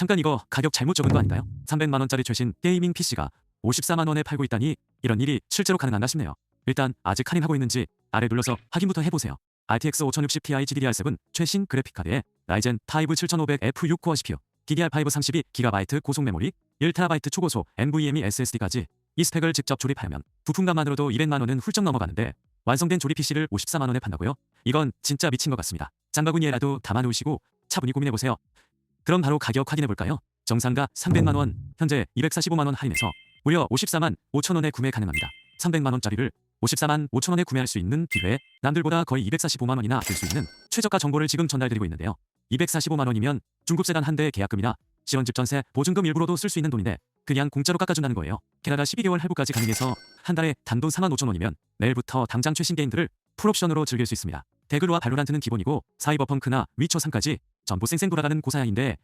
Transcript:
잠깐 이거 가격 잘못 적은 거 아닌가요? 300만 원짜리 최신 게이밍 PC가 54만 원에 팔고 있다니 이런 일이 실제로 가능한가 싶네요. 일단 아직 할인하고 있는지 아래 눌러서 확인부터 해보세요. RTX 5060 Ti GDDR7 최신 그래픽 카드에 라이젠 5 7500F6 코어 CPU, DDR5 32GB 고속 메모리, 1TB 초고속 NVMe SSD까지 이 스펙을 직접 조립하려면 부품값만으로도 200만 원은 훌쩍 넘어가는데 완성된 조립 PC를 54만 원에 판다고요? 이건 진짜 미친 것 같습니다. 장바구니에라도 담아놓으시고 차분히 고민해보세요. 그럼 바로 가격 확인해 볼까요? 정상가 300만 원, 현재 245만 원 할인해서 무려 54만 5천 원에 구매 가능합니다. 300만 원짜리를 54만 5천 원에 구매할 수 있는 기회에 남들보다 거의 245만 원이나 들수 있는 최저가 정보를 지금 전달드리고 있는데요. 245만 원이면 중급 세단 한 대의 계약금이나 지원집 전세, 보증금 일부로도 쓸 수 있는 돈인데 그냥 공짜로 깎아준다는 거예요. 게다가 12개월 할부까지 가능해서 한 달에 단돈 4만 5천 원이면 내일부터 당장 최신 게임들을 풀옵션으로 즐길 수 있습니다. 데그로와 발로란트는 기본이고 사이버펑크나 위쳐 3까지 전부 쌩쌩 돌아가는 고사양인데